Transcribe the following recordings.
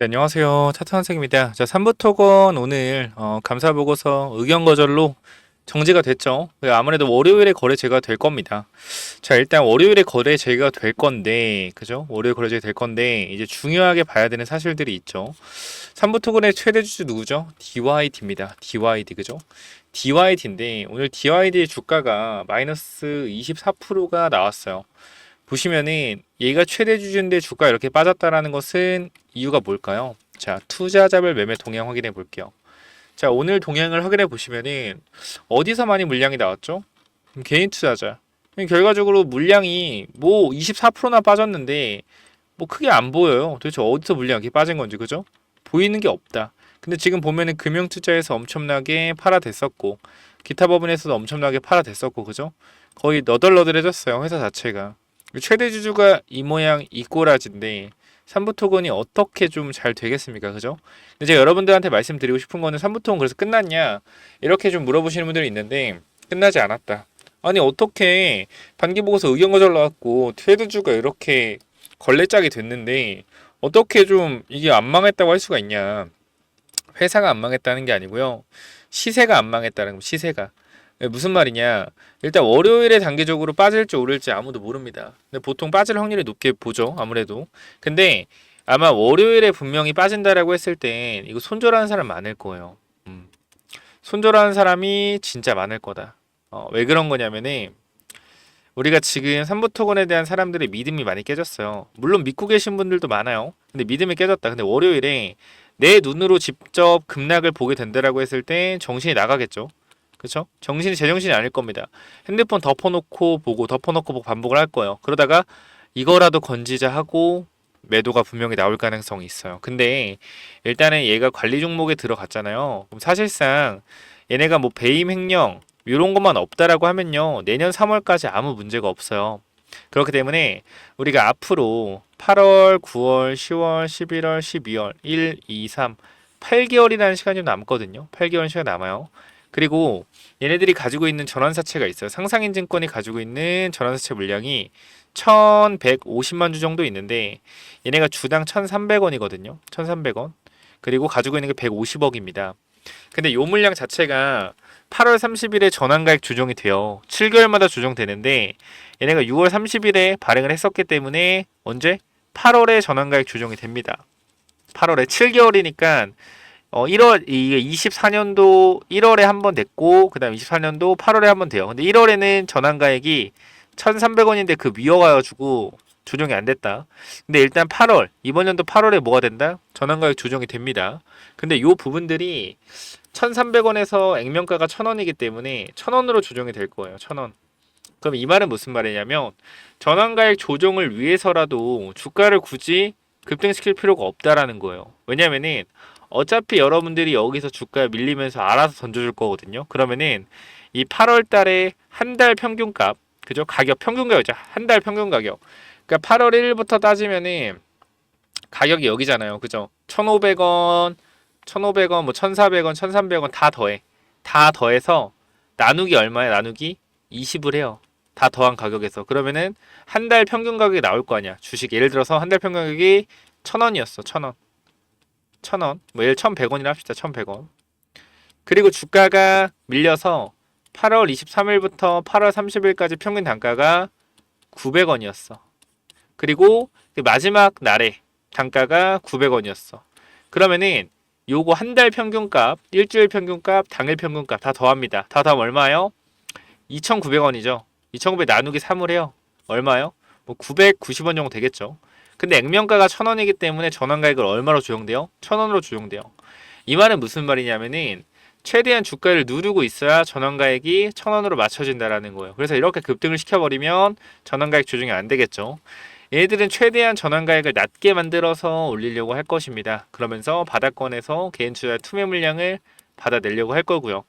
네, 안녕하세요. 차트 선생입니다. 자, 3부 토건 오늘 어, 감사 보고서 의견 거절로 정지가 됐죠. 그 아무래도 월요일에 거래 제가 될 겁니다. 자, 일단 월요일에 거래 제가 될 건데, 그죠? 월요일 거래 제가 될 건데, 이제 중요하게 봐야 되는 사실들이 있죠. 3부 토건의 최대 주주 누구죠? DYD입니다. DYD, 그죠? DYD인데, 오늘 DYD의 주가가 마이너스 24%가 나왔어요. 보시면은 얘가 최대 주주인데 주가 이렇게 빠졌다라는 것은 이유가 뭘까요? 자, 투자자별 매매 동향 확인해 볼게요. 자, 오늘 동향을 확인해 보시면은 어디서 많이 물량이 나왔죠? 음, 개인 투자자. 그럼 결과적으로 물량이 뭐 24%나 빠졌는데 뭐 크게 안 보여요. 도대체 어디서 물량이 빠진 건지 그죠? 보이는 게 없다. 근데 지금 보면은 금융투자에서 엄청나게 팔아댔었고 기타 법인에서도 엄청나게 팔아댔었고 그죠? 거의 너덜너덜해졌어요 회사 자체가. 최대 주주가 이 모양 이 꼬라지인데 삼부 토건이 어떻게 좀 잘 되겠습니까? 그죠? 근데 제가 여러분들한테 말씀드리고 싶은 거는 삼부 토건 그래서 끝났냐? 이렇게 좀 물어보시는 분들이 있는데 끝나지 않았다. 아니 어떻게 반기 보고서 의견 거절 나왔고 최대 주가 이렇게 걸레짝이 됐는데 어떻게 좀 이게 안 망했다고 할 수가 있냐? 회사가 안 망했다는 게 아니고요. 시세가 안 망했다는 거 시세가. 네, 무슨 말이냐? 일단 월요일에 단기적으로 빠질지 오를지 아무도 모릅니다. 근데 보통 빠질 확률이 높게 보죠. 아무래도. 근데 아마 월요일에 분명히 빠진다라고 했을 땐 이거 손절하는 사람 많을 거예요. 음. 손절하는 사람이 진짜 많을 거다. 어, 왜 그런 거냐면은 우리가 지금 삼부토건에 대한 사람들의 믿음이 많이 깨졌어요. 물론 믿고 계신 분들도 많아요. 근데 믿음이 깨졌다. 근데 월요일에 내 눈으로 직접 급락을 보게 된다라고 했을 때 정신이 나가겠죠. 그렇죠? 정신이 제정신이 아닐 겁니다. 핸드폰 덮어놓고 보고 덮어놓고 보고 반복을 할 거예요. 그러다가 이거라도 건지자 하고 매도가 분명히 나올 가능성이 있어요. 근데 일단은 얘가 관리 종목에 들어갔잖아요. 그럼 사실상 얘네가 뭐 배임 횡령 이런 것만 없다라고 하면요. 내년 3월까지 아무 문제가 없어요. 그렇기 때문에 우리가 앞으로 8월, 9월, 10월, 11월, 12월, 1, 2, 3, 8개월이라는 시간이 좀 남거든요. 8개월 시간 남아요. 그리고 얘네들이 가지고 있는 전환사채가 있어요. 상상인증권이 가지고 있는 전환사채 물량이 1150만 주 정도 있는데 얘네가 주당 1300원이거든요. 1300원. 그리고 가지고 있는 게 150억입니다. 근데 요 물량 자체가 8월 30일에 전환가액 조정이 돼요. 7개월마다 조정되는데 얘네가 6월 30일에 발행을 했었기 때문에 언제? 8월에 전환가액 조정이 됩니다. 8월에 7개월이니까 어 1월 이게 24년도 1월에 한 번 됐고 그다음 24년도 8월에 한 번 돼요. 근데 1월에는 전환 가액이 1,300원인데 그 미어가 가지고 조정이 안 됐다. 근데 일단 8월 이번 연도 8월에 뭐가 된다? 전환 가액 조정이 됩니다. 근데 요 부분들이 1,300원에서 액면가가 1,000원이기 때문에 1,000원으로 조정이 될 거예요. 1,000원. 그럼 이 말은 무슨 말이냐면 전환 가액 조정을 위해서라도 주가를 굳이 급등시킬 필요가 없다라는 거예요. 왜냐면은 어차피 여러분들이 여기서 주가 밀리면서 알아서 던져줄 거거든요. 그러면은 이 8월 달에 한 달 평균값, 그죠? 가격 평균 가격이죠. 한 달 평균 가격. 그러니까 8월 1일부터 따지면은 가격이 여기잖아요. 그죠? 1,500원, 1,500원, 뭐 1,400원, 1,300원 다 더해. 다 더해서 나누기 얼마야? 나누기 20을 해요. 다 더한 가격에서. 그러면은 한 달 평균 가격이 나올 거 아니야. 주식 예를 들어서 한 달 평균 가격이 1,000원이었어. 1,000원. 1,000원. 뭐 예를 1,100원이라 합시다. 1,100원. 그리고 주가가 밀려서 8월 23일부터 8월 30일까지 평균 단가가 900원이었어. 그리고 그 마지막 날에 단가가 900원이었어. 그러면은 요거 한 달 평균값, 일주일 평균값, 당일 평균값 다 더합니다. 다 더하면 얼마요? 2,900원이죠. 2,900 나누기 3을 해요. 얼마요? 뭐 990원 정도 되겠죠. 근데 액면가가 1,000원이기 때문에 전환가액을 얼마로 조정돼요? 1,000원으로 조정돼요. 이 말은 무슨 말이냐면은 최대한 주가를 누르고 있어야 전환가액이 1,000원으로 맞춰진다라는 거예요. 그래서 이렇게 급등을 시켜버리면 전환가액 조정이 안 되겠죠. 얘들은 최대한 전환가액을 낮게 만들어서 올리려고 할 것입니다. 그러면서 바닥권에서 개인 투자 투매 물량을 받아내려고 할 거고요.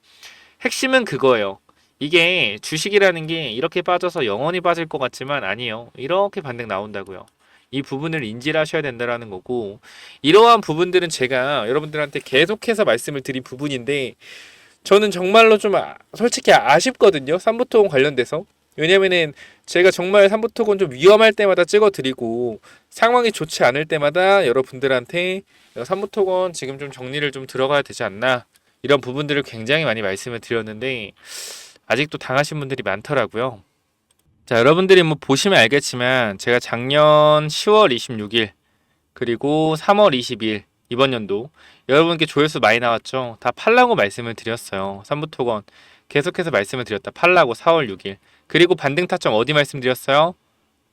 핵심은 그거예요. 이게 주식이라는 게 이렇게 빠져서 영원히 빠질 것 같지만 아니에요. 이렇게 반등 나온다고요. 이 부분을 인지를 하셔야 된다라는 거고 이러한 부분들은 제가 여러분들한테 계속해서 말씀을 드린 부분인데 저는 정말로 좀 아- 솔직히 아쉽거든요. 삼부토 관련돼서 왜냐면은 제가 정말 삼부토건 좀 위험할 때마다 찍어드리고 상황이 좋지 않을 때마다 여러분들한테 삼부토건 지금 좀 정리를 좀 들어가야 되지 않나 이런 부분들을 굉장히 많이 말씀을 드렸는데 아직도 당하신 분들이 많더라고요. 자, 여러분들이 뭐 보시면 알겠지만 제가 작년 10월 26일 그리고 3월 20일 이번 연도 여러분께 조회수 많이 나왔죠. 다 팔라고 말씀을 드렸어요. 삼부토건 계속해서 말씀을 드렸다. 팔라고 4월 6일 그리고 반등 타점 어디 말씀드렸어요?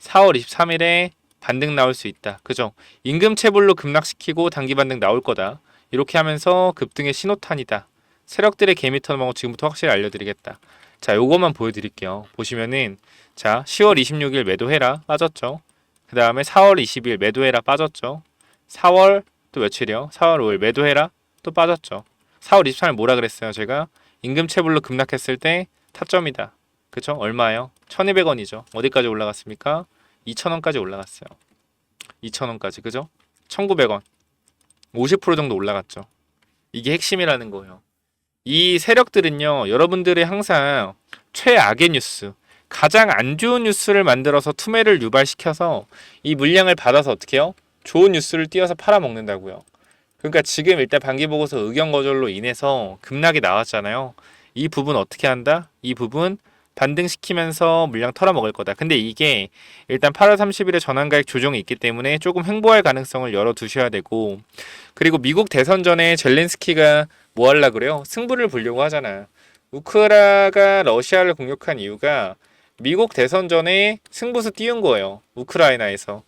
4월 23일에 반등 나올 수 있다. 그죠? 임금 체불로 급락시키고 단기 반등 나올 거다. 이렇게 하면서 급등의 신호탄이다. 세력들의 개미 턴하고 지금부터 확실히 알려드리겠다. 자, 요것만 보여드릴게요. 보시면은 자, 10월 26일 매도해라 빠졌죠. 그 다음에 4월 20일 매도해라 빠졌죠. 4월 또 며칠이요? 4월 5일 매도해라 또 빠졌죠. 4월 23일 뭐라 그랬어요? 제가 임금 체불로 급락했을 때 타점이다. 그쵸? 얼마예요? 1200원이죠. 어디까지 올라갔습니까? 2000원까지 올라갔어요. 2000원까지 그죠? 1900원 50% 정도 올라갔죠. 이게 핵심이라는 거예요. 이 세력들은요, 여러분들의 항상 최악의 뉴스, 가장 안 좋은 뉴스를 만들어서 투매를 유발시켜서 이 물량을 받아서 어떻게 해요? 좋은 뉴스를 띄어서 팔아먹는다고요. 그러니까 지금 일단 반기 보고서 의견 거절로 인해서 급락이 나왔잖아요. 이 부분 어떻게 한다? 이 부분 반등시키면서 물량 털어먹을 거다. 근데 이게 일단 8월 30일에 전환가액 조정이 있기 때문에 조금 횡보할 가능성을 열어두셔야 되고 그리고 미국 대선 전에 젤렌스키가 뭐 하려 그래요? 승부를 보려고 하잖아. 우크라가 러시아를 공격한 이유가 미국 대선 전에 승부수 띄운 거예요. 우크라이나에서.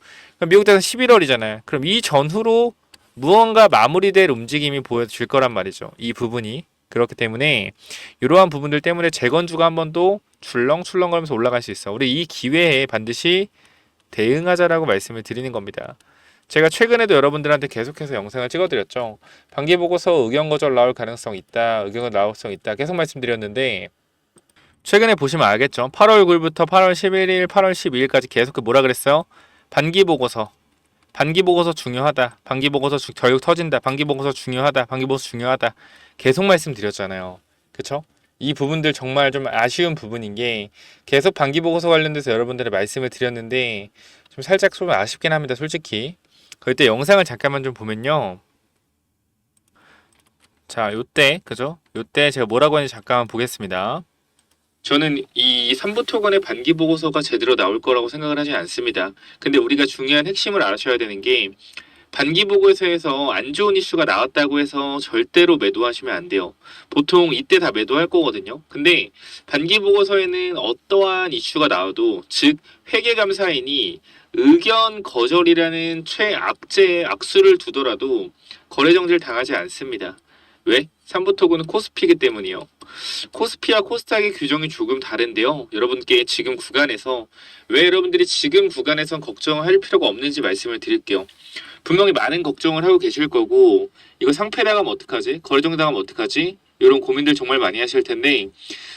미국 대선 11월이잖아요. 그럼 이 전후로 무언가 마무리될 움직임이 보여질 거란 말이죠. 이 부분이. 그렇기 때문에 이러한 부분들 때문에 재건주가 한 번더 출렁출렁거리면서 올라갈 수 있어. 우리 이 기회에 반드시 대응하자라고 말씀을 드리는 겁니다. 제가 최근에도 여러분들한테 계속해서 영상을 찍어드렸죠. 반기 보고서 의견 거절 나올 가능성 있다, 의견 나올 가능성 있다 계속 말씀드렸는데 최근에 보시면 알겠죠. 8월 9일부터 8월 11일, 8월 12일까지 계속 그 뭐라 그랬어요? 반기 보고서 반기 보고서 중요하다. 반기 보고서 주, 결국 터진다. 반기 보고서 중요하다. 반기 보고서 중요하다. 계속 말씀드렸잖아요. 그쵸? 이 부분들 정말 좀 아쉬운 부분인 게 계속 반기 보고서 관련돼서 여러분들의 말씀을 드렸는데 좀 살짝 좀 아쉽긴 합니다. 솔직히. 그때 영상을 잠깐만 좀 보면요. 자, 요때 그죠? 요때 제가 뭐라고 하는지 잠깐만 보겠습니다. 저는 이 3부 토건의 반기 보고서가 제대로 나올 거라고 생각을 하지 않습니다. 근데 우리가 중요한 핵심을 알아셔야 되는 게 반기 보고서에서 안 좋은 이슈가 나왔다고 해서 절대로 매도하시면 안 돼요. 보통 이때 다 매도할 거거든요. 근데 반기 보고서에는 어떠한 이슈가 나와도 즉 회계 감사인이 의견 거절이라는 최악재 악수를 두더라도 거래 정지를 당하지 않습니다. 왜? 3부 토건은 코스피이기 때문이요. 코스피와 코스닥의 규정이 조금 다른데요. 여러분께 지금 구간에서 왜 여러분들이 지금 구간에선 걱정할 필요가 없는지 말씀을 드릴게요. 분명히 많은 걱정을 하고 계실 거고 이거 상패 나가면 어떡하지? 거래 나가면 어떡하지? 이런 고민들 정말 많이 하실 텐데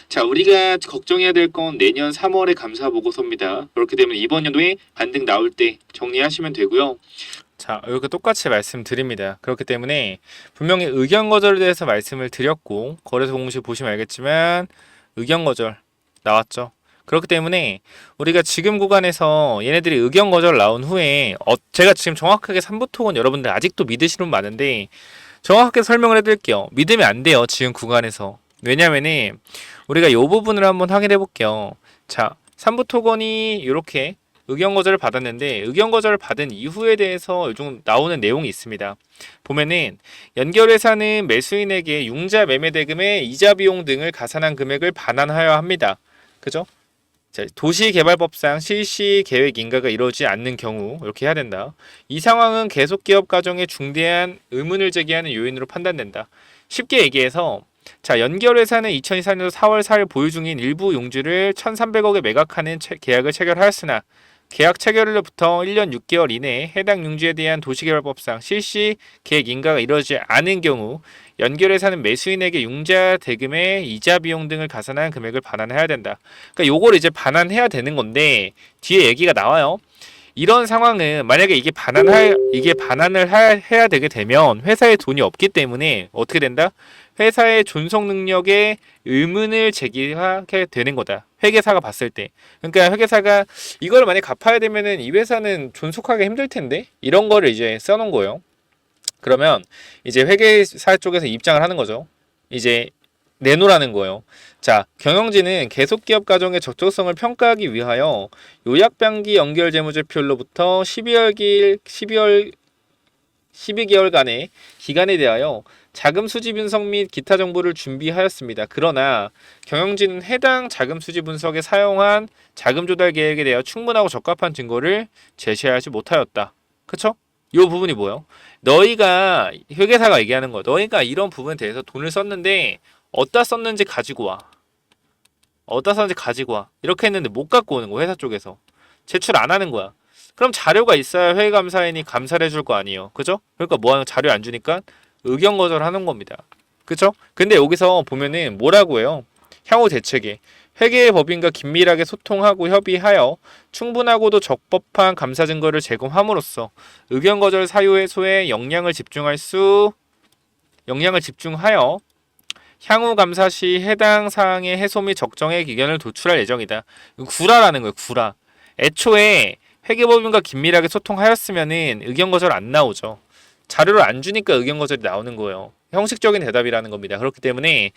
자 우리가 걱정해야 될 건 내년 3월의 감사 보고서입니다. 그렇기 때문에 이번 연도에 반등 나올 때 정리하시면 되고요. 자, 이렇게 똑같이 말씀드립니다. 그렇기 때문에 분명히 의견 거절에 대해서 말씀을 드렸고 거래소 공시 보시면 알겠지만 의견 거절 나왔죠. 그렇기 때문에 우리가 지금 구간에서 얘네들이 의견 거절 나온 후에 어, 제가 지금 정확하게 3부 톡은 여러분들 아직도 믿으시는 분 많은데 정확하게 설명을 해드릴게요. 믿으면 안 돼요. 지금 구간에서. 왜냐면은 우리가 이 부분을 한번 확인해 볼게요. 자, 3부 토건이 이렇게 의견 거절을 받았는데 의견 거절을 받은 이후에 대해서 요즘 나오는 내용이 있습니다. 보면은 연결회사는 매수인에게 융자 매매 대금의 이자 비용 등을 가산한 금액을 반환하여야 합니다. 그죠? 자, 도시개발법상 실시 계획 인가가 이루어지지 않는 경우 이렇게 해야 된다. 이 상황은 계속 기업 가정에 중대한 의문을 제기하는 요인으로 판단된다. 쉽게 얘기해서 자, 연결 회사는 2024년 4월 4일 보유 중인 일부 용주를 1,300억에 매각하는 채, 계약을 체결하였으나 계약 체결일로부터 1년 6개월 이내에 해당 용주에 대한 도시개발법상 실시 계획 인가가 이루어지지 않은 경우 연결회사는 매수인에게 융자 대금의 이자 비용 등을 가산한 금액을 반환해야 된다. 그러니까 요걸 이제 반환해야 되는 건데 뒤에 얘기가 나와요. 이런 상황은 만약에 이게 반환할 이게 반환을 하- 해야 되게 되면 회사에 돈이 없기 때문에 어떻게 된다? 회사의 존속 능력에 의문을 제기하게 되는 거다. 회계사가 봤을 때. 그러니까 회계사가 이걸 만약 갚아야 되면은 이 회사는 존속하기 힘들 텐데 이런 거를 이제 써놓은 거예요. 그러면 이제 회계사 쪽에서 입장을 하는 거죠. 이제 내놓으라는 거예요. 자, 경영진은 계속 기업 가정의 적정성을 평가하기 위하여 요약병기 연결 재무제표로부터 12월길 12월 12개월간의 기간에 대하여 자금 수지 분석 및 기타 정보를 준비하였습니다. 그러나 경영진은 해당 자금 수지 분석에 사용한 자금 조달 계획에 대하여 충분하고 적합한 증거를 제시하지 못하였다. 그쵸? 이 부분이 뭐예요? 너희가 회계사가 얘기하는 거야. 너희가 이런 부분에 대해서 돈을 썼는데 어디다 썼는지 가지고 와. 어디다 썼는지 가지고 와. 이렇게 했는데 못 갖고 오는 거 회사 쪽에서. 제출 안 하는 거야. 그럼 자료가 있어야 회계감사인이 감사를 해줄 거 아니에요. 그죠? 그러니까 뭐 하는 자료 안 주니까 의견 거절하는 겁니다. 그죠? 근데 여기서 보면은 뭐라고 해요? 향후 대책에 회계 법인과 긴밀하게 소통하고 협의하여 충분하고도 적법한 감사 증거를 제공함으로써 의견 거절 사유 해소에 역량을 집중할 수 역량을 집중하여 향후 감사 시 해당 사항의 해소 및 적정의 기견을 도출할 예정이다. 구라라는 거예요. 구라. 애초에 회계법인과 긴밀하게 소통하였으면은 의견 거절 안 나오죠. 자료를 안 주니까 의견 거절이 나오는 거예요. 형식적인 대답이라는 겁니다. 그렇기 때문에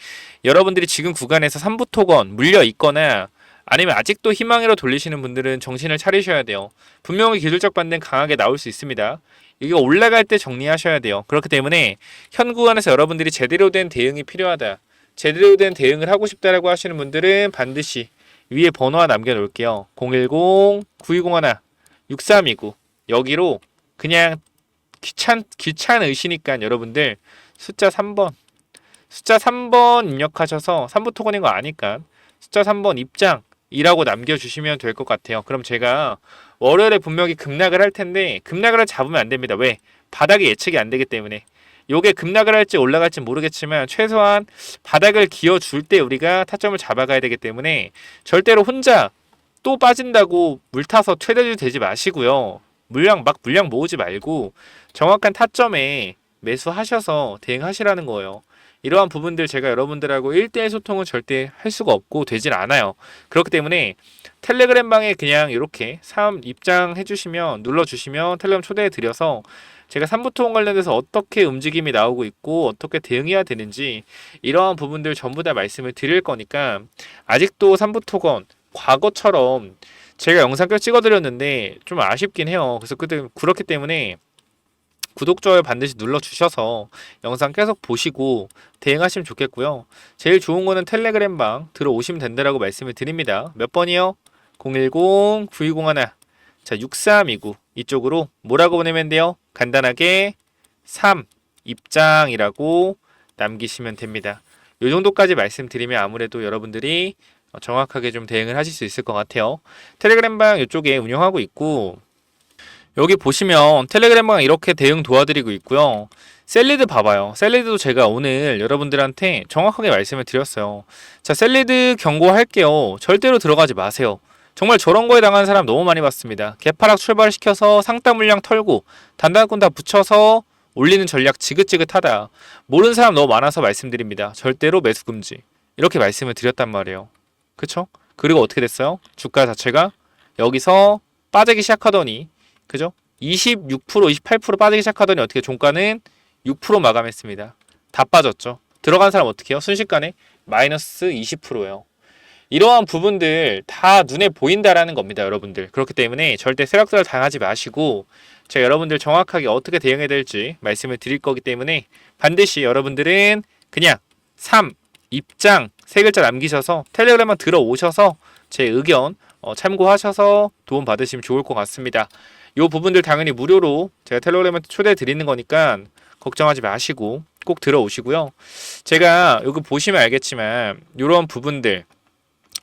여러분들이 지금 구간에서 3부 토건 물려 있거나 아니면 아직도 희망으로 돌리시는 분들은 정신을 차리셔야 돼요. 분명히 기술적 반등 강하게 나올 수 있습니다. 이게 올라갈 때 정리하셔야 돼요. 그렇기 때문에 현 구간에서 여러분들이 제대로 된 대응이 필요하다. 제대로 된 대응을 하고 싶다라고 하시는 분들은 반드시 위에 번호 하나 남겨놓을게요. 010-9201-6329 여기로 그냥 귀찮 귀찮으시니까 여러분들 숫자 3번 숫자 3번 입력하셔서 3부 토건인 거 아니까 숫자 3번 입장이라고 남겨주시면 될 것 같아요. 그럼 제가 월요일에 분명히 급락을 할 텐데 급락을 잡으면 안 됩니다. 왜? 바닥이 예측이 안 되기 때문에 요게 급락을 할지 올라갈지 모르겠지만 최소한 바닥을 기어줄 때 우리가 타점을 잡아가야 되기 때문에 절대로 혼자 또 빠진다고 물 타서 퇴대도 되지 마시고요. 물량 막 물량 모으지 말고 정확한 타점에 매수하셔서 대응하시라는 거예요. 이러한 부분들 제가 여러분들하고 1대1 소통은 절대 할 수가 없고 되질 않아요. 그렇기 때문에 텔레그램 방에 그냥 이렇게 3 입장해 주시면 눌러 주시면 텔레그램 초대해 드려서 제가 3부토건 관련해서 어떻게 움직임이 나오고 있고 어떻게 대응해야 되는지 이러한 부분들 전부 다 말씀을 드릴 거니까 아직도 3부토건 과거처럼 제가 영상 꽤 찍어 드렸는데 좀 아쉽긴 해요. 그래서 그때 그렇기 때문에 구독, 좋아요 반드시 눌러 주셔서 영상 계속 보시고 대응하시면 좋겠고요. 제일 좋은 거는 텔레그램 방 들어오시면 된다라고 말씀을 드립니다. 몇 번이요? 010-9201 자, 6329 이쪽으로 뭐라고 보내면 돼요? 간단하게 3 입장이라고 남기시면 됩니다. 요 정도까지 말씀드리면 아무래도 여러분들이 어, 정확하게 좀 대응을 하실 수 있을 것 같아요. 텔레그램 방 이쪽에 운영하고 있고 여기 보시면 텔레그램 방 이렇게 대응 도와드리고 있고요. 셀리드 봐봐요. 셀리드도 제가 오늘 여러분들한테 정확하게 말씀을 드렸어요. 자, 셀리드 경고할게요. 절대로 들어가지 마세요. 정말 저런 거에 당한 사람 너무 많이 봤습니다. 개파락 출발시켜서 상당 물량 털고 단단군 다 붙여서 올리는 전략 지긋지긋하다. 모르는 사람 너무 많아서 말씀드립니다. 절대로 매수 금지. 이렇게 말씀을 드렸단 말이에요. 그쵸? 그리고 어떻게 됐어요? 주가 자체가 여기서 빠지기 시작하더니 그죠? 26% 28% 빠지기 시작하더니 어떻게 종가는 6% 마감했습니다. 다 빠졌죠. 들어간 사람 어떻게 해요? 순식간에 마이너스 20%예요. 이러한 부분들 다 눈에 보인다라는 겁니다, 여러분들. 그렇기 때문에 절대 세력설 당하지 마시고 제가 여러분들 정확하게 어떻게 대응해야 될지 말씀을 드릴 거기 때문에 반드시 여러분들은 그냥 3 입장 세 글자 남기셔서 텔레그램만 들어오셔서 제 의견 어, 참고하셔서 도움 받으시면 좋을 것 같습니다. 이 부분들 당연히 무료로 제가 텔레그램에 초대해 드리는 거니까 걱정하지 마시고 꼭 들어오시고요. 제가 여기 보시면 알겠지만 이런 부분들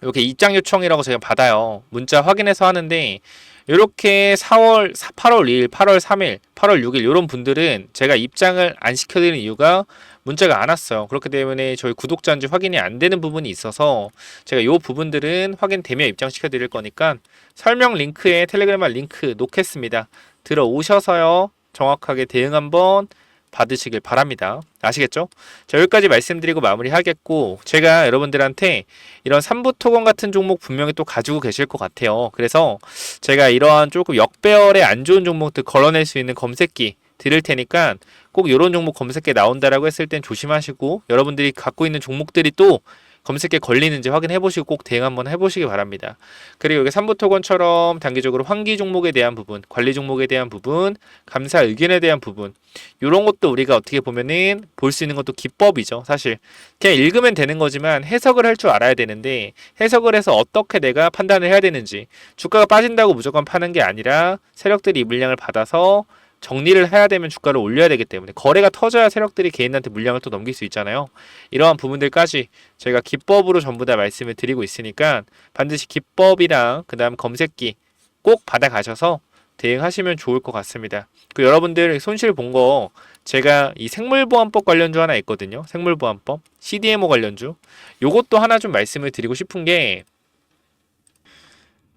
이렇게 입장 요청이라고 제가 받아요. 문자 확인해서 하는데 이렇게 4월 8월 2일, 8월 3일, 8월 6일 이런 분들은 제가 입장을 안 시켜드리는 이유가 문자가 안 왔어요. 그렇기 때문에 저희 구독자인지 확인이 안 되는 부분이 있어서 제가 이 부분들은 확인되면 입장시켜 드릴 거니까 설명 링크에 텔레그램 링크 놓겠습니다. 들어오셔서요. 정확하게 대응 한번 받으시길 바랍니다. 아시겠죠? 자, 여기까지 말씀드리고 마무리하겠고, 제가 여러분들한테 이런 3부 토건 같은 종목 분명히 또 가지고 계실 것 같아요. 그래서 제가 이러한 조금 역배열에 안 좋은 종목들 걸어낼 수 있는 검색기 드릴 테니까 꼭 이런 종목 검색기에 나온다라고 했을 땐 조심하시고, 여러분들이 갖고 있는 종목들이 또 검색에 걸리는지 확인해 보시고 꼭 대응 한번 해 보시기 바랍니다. 그리고 여기 삼부토건처럼 단기적으로 환기 종목에 대한 부분, 관리 종목에 대한 부분, 감사 의견에 대한 부분, 이런 것도 우리가 어떻게 보면은 볼 수 있는 것도 기법이죠. 사실 그냥 읽으면 되는 거지만 해석을 할 줄 알아야 되는데 해석을 해서 어떻게 내가 판단을 해야 되는지 주가가 빠진다고 무조건 파는 게 아니라 세력들이 이 물량을 받아서 정리를 해야 되면 주가를 올려야 되기 때문에 거래가 터져야 세력들이 개인한테 물량을 또 넘길 수 있잖아요. 이러한 부분들까지 저희가 기법으로 전부 다 말씀을 드리고 있으니까 반드시 기법이랑 그다음 검색기 꼭 받아가셔서 대응하시면 좋을 것 같습니다. 그 여러분들 손실 본 거 제가 이 생물보안법 관련주 하나 있거든요. 생물보안법 CDMO 관련주. 요것도 하나 좀 말씀을 드리고 싶은 게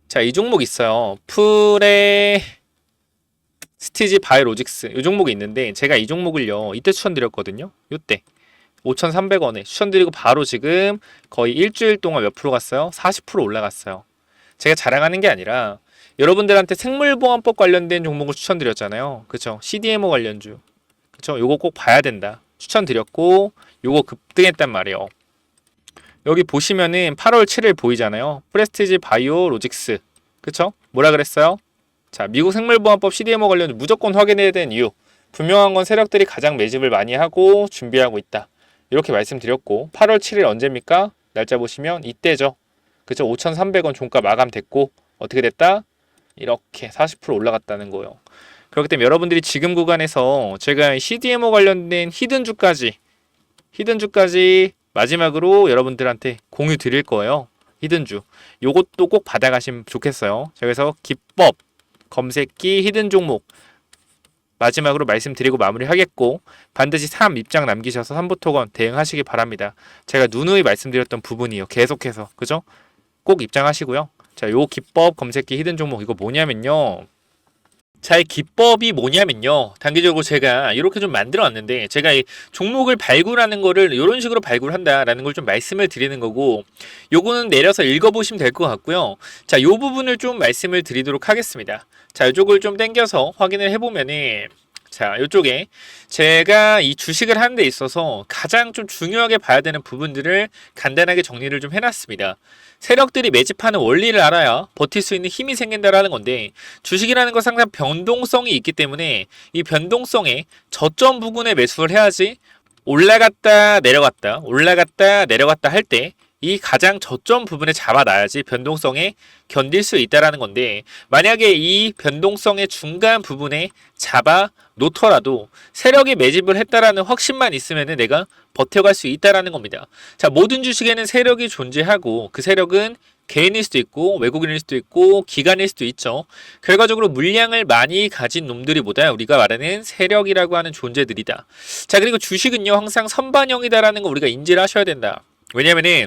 자, 이 종목 있어요. 풀의 스티지 바이오로직스 이 종목이 있는데 제가 이 종목을요 이때 추천드렸거든요. 요때. 5,300원에 추천드리고 바로 지금 거의 일주일 동안 몇 프로 갔어요? 40% 올라갔어요. 제가 자랑하는 게 아니라 여러분들한테 생물보안법 관련된 종목을 추천드렸잖아요. 그쵸? CDMO 관련주. 그쵸? 요거 꼭 봐야 된다. 추천드렸고 요거 급등했단 말이에요. 여기 보시면은 8월 7일 보이잖아요. 프레스티지 바이오 로직스. 그쵸? 뭐라 그랬어요? 자, 미국 생물보안법 CDMO 관련 무조건 확인해야 되는 이유. 분명한 건 세력들이 가장 매집을 많이 하고 준비하고 있다. 이렇게 말씀드렸고 8월 7일 언제입니까? 날짜 보시면 이때죠. 그죠? 5,300원 종가 마감됐고 어떻게 됐다? 이렇게 40% 올라갔다는 거예요. 그렇기 때문에 여러분들이 지금 구간에서 제가 CDMO 관련된 히든 주까지 히든 주까지 마지막으로 여러분들한테 공유 드릴 거예요. 히든 주. 요것도 꼭 받아가시면 좋겠어요. 자, 그래서 기법 검색기 히든 종목 마지막으로 말씀드리고 마무리하겠고 반드시 3 입장 남기셔서 3부 토건 대응하시기 바랍니다. 제가 누누이 말씀드렸던 부분이요. 계속해서 그죠? 꼭 입장하시고요. 자, 요 기법 검색기 히든 종목 이거 뭐냐면요. 자, 이 기법이 뭐냐면요. 단기적으로 제가 이렇게 좀 만들어 왔는데, 제가 이 종목을 발굴하는 거를 이런 식으로 발굴한다라는 걸 좀 말씀을 드리는 거고, 요거는 내려서 읽어보시면 될 것 같고요. 자, 요 부분을 좀 말씀을 드리도록 하겠습니다. 자, 이쪽을 좀 당겨서 확인을 해보면은, 자, 이쪽에 제가 이 주식을 하는 데 있어서 가장 좀 중요하게 봐야 되는 부분들을 간단하게 정리를 좀 해놨습니다. 세력들이 매집하는 원리를 알아야 버틸 수 있는 힘이 생긴다라는 건데 주식이라는 건 항상 변동성이 있기 때문에 이 변동성에 저점 부근에 매수를 해야지 올라갔다 내려갔다 올라갔다 내려갔다 할 때 이 가장 저점 부분에 잡아놔야지 변동성에 견딜 수 있다라는 건데 만약에 이 변동성의 중간 부분에 잡아 놓더라도 세력이 매집을 했다라는 확신만 있으면은 내가 버텨갈 수 있다라는 겁니다. 자, 모든 주식에는 세력이 존재하고 그 세력은 개인일 수도 있고 외국인일 수도 있고 기관일 수도 있죠. 결과적으로 물량을 많이 가진 놈들이보다 우리가 말하는 세력이라고 하는 존재들이다. 자, 그리고 주식은요 항상 선반영이다라는 거 우리가 인지를 하셔야 된다. 왜냐면은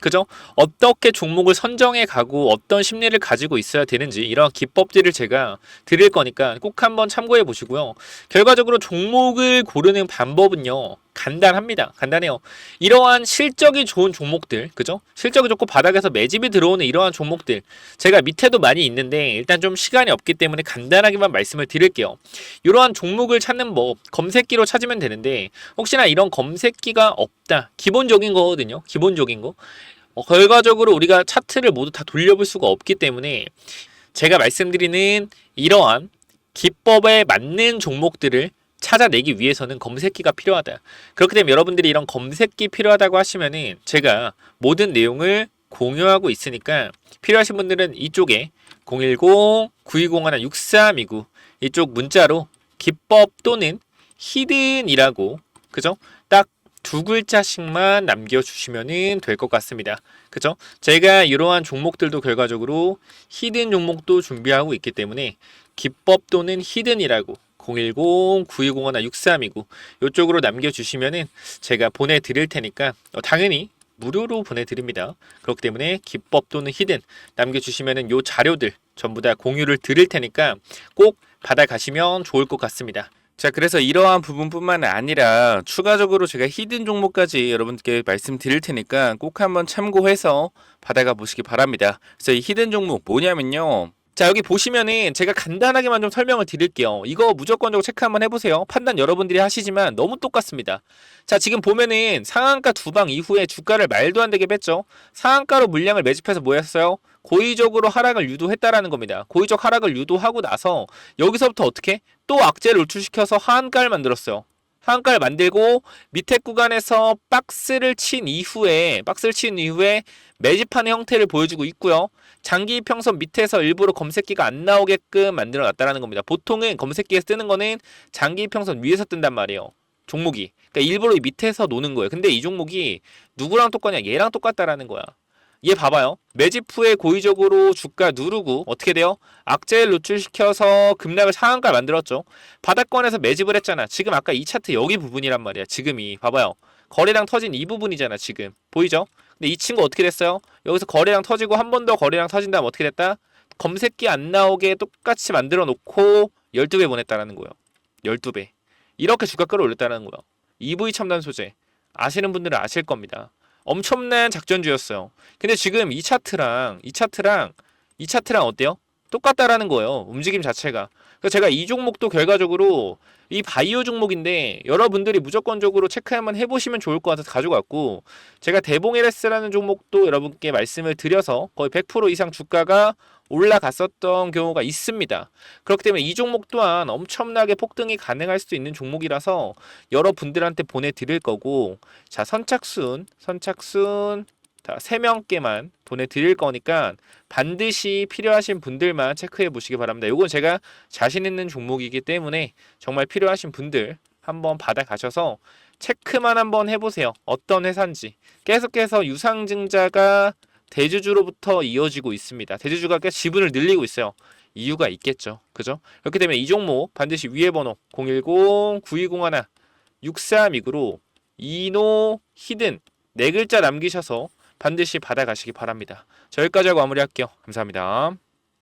그죠? 어떻게 종목을 선정해 가고 어떤 심리를 가지고 있어야 되는지 이런 기법들을 제가 드릴 거니까 꼭 한번 참고해 보시고요. 결과적으로 종목을 고르는 방법은요. 간단합니다. 간단해요. 이러한 실적이 좋은 종목들, 그죠? 실적이 좋고 바닥에서 매집이 들어오는 이러한 종목들. 제가 밑에도 많이 있는데 일단 좀 시간이 없기 때문에 간단하게만 말씀을 드릴게요. 이러한 종목을 찾는 법, 검색기로 찾으면 되는데 혹시나 이런 검색기가 없다. 기본적인 거거든요. 기본적인 거. 어, 결과적으로 우리가 차트를 모두 다 돌려볼 수가 없기 때문에 제가 말씀드리는 이러한 기법에 맞는 종목들을 찾아내기 위해서는 검색기가 필요하다. 그렇기 때문에 여러분들이 이런 검색기 필요하다고 하시면은 제가 모든 내용을 공유하고 있으니까 필요하신 분들은 이쪽에 010-9201-6329 이쪽 문자로 기법 또는 히든이라고 그죠? 딱 두 글자씩만 남겨주시면 될 것 같습니다. 그죠? 제가 이러한 종목들도 결과적으로 히든 종목도 준비하고 있기 때문에 기법 또는 히든이라고 010-9201-6329 이쪽으로 남겨주시면은 제가 보내드릴 테니까 어, 당연히 무료로 보내드립니다. 그렇기 때문에 기법 또는 히든 남겨주시면은 요 자료들 전부 다 공유를 드릴 테니까 꼭 받아가시면 좋을 것 같습니다. 자, 그래서 이러한 부분뿐만 아니라 추가적으로 제가 히든 종목까지 여러분께 말씀드릴 테니까 꼭 한번 참고해서 받아가 보시기 바랍니다. 그래서 이 히든 종목 뭐냐면요. 자, 여기 보시면은 제가 간단하게만 좀 설명을 드릴게요. 이거 무조건적으로 체크 한번 해보세요. 판단 여러분들이 하시지만 너무 똑같습니다. 자, 지금 보면은 상한가 두 방 이후에 주가를 말도 안 되게 뺐죠. 상한가로 물량을 매집해서 뭐 했어요? 고의적으로 하락을 유도했다라는 겁니다. 고의적 하락을 유도하고 나서 여기서부터 어떻게? 또 악재를 노출시켜서 하한가를 만들었어요. 하한가를 만들고 밑에 구간에서 박스를 친 이후에 박스를 친 이후에 매집하는 형태를 보여주고 있고요. 장기 평선 밑에서 일부러 검색기가 안 나오게끔 만들어 놨다라는 겁니다. 보통은 검색기에서 뜨는 거는 장기 평선 위에서 뜬단 말이에요. 종목이. 그러니까 일부러 이 밑에서 노는 거예요. 근데 이 종목이 누구랑 똑같냐? 얘랑 똑같다라는 거야. 얘 봐봐요. 매집 후에 고의적으로 주가 누르고 어떻게 돼요? 악재를 노출시켜서 급락을 상한가 만들었죠. 바닥권에서 매집을 했잖아. 지금 아까 이 차트 여기 부분이란 말이야. 지금이 봐봐요. 거래량 터진 이 부분이잖아. 지금 보이죠? 근데 이 친구 어떻게 됐어요? 여기서 거래량 터지고 한 번 더 거래량 터진 다음 어떻게 됐다? 검색기 안 나오게 똑같이 만들어 놓고 12배 보냈다라는 거예요. 12배. 이렇게 주가 끌어올렸다는 거예요. EV 첨단 소재. 아시는 분들은 아실 겁니다. 엄청난 작전주였어요. 근데 지금 이 차트랑 이 차트랑 이 차트랑 어때요? 똑같다라는 거예요. 움직임 자체가. 그래서 제가 이 종목도 결과적으로 이 바이오 종목인데 여러분들이 무조건적으로 체크 한번 해보시면 좋을 것 같아서 가져갔고 제가 대봉LS라는 종목도 여러분께 말씀을 드려서 거의 100% 이상 주가가 올라갔었던 경우가 있습니다. 그렇기 때문에 이 종목 또한 엄청나게 폭등이 가능할 수도 있는 종목이라서 여러분들한테 보내드릴 거고 자 선착순 선착순 다 3명께만 보내드릴 거니까 반드시 필요하신 분들만 체크해 보시기 바랍니다. 이건 제가 자신 있는 종목이기 때문에 정말 필요하신 분들 한번 받아 가셔서 체크만 한번 해보세요. 어떤 회사인지 계속해서 유상증자가 대주주로부터 이어지고 있습니다. 대주주가 꽤 지분을 늘리고 있어요. 이유가 있겠죠. 그죠? 그렇기 때문에 이 종목 반드시 위에 번호 010-9201 6329로 이노 히든 네 글자 남기셔서 반드시 받아가시기 바랍니다. 자, 여기까지 하고 마무리할게요. 감사합니다.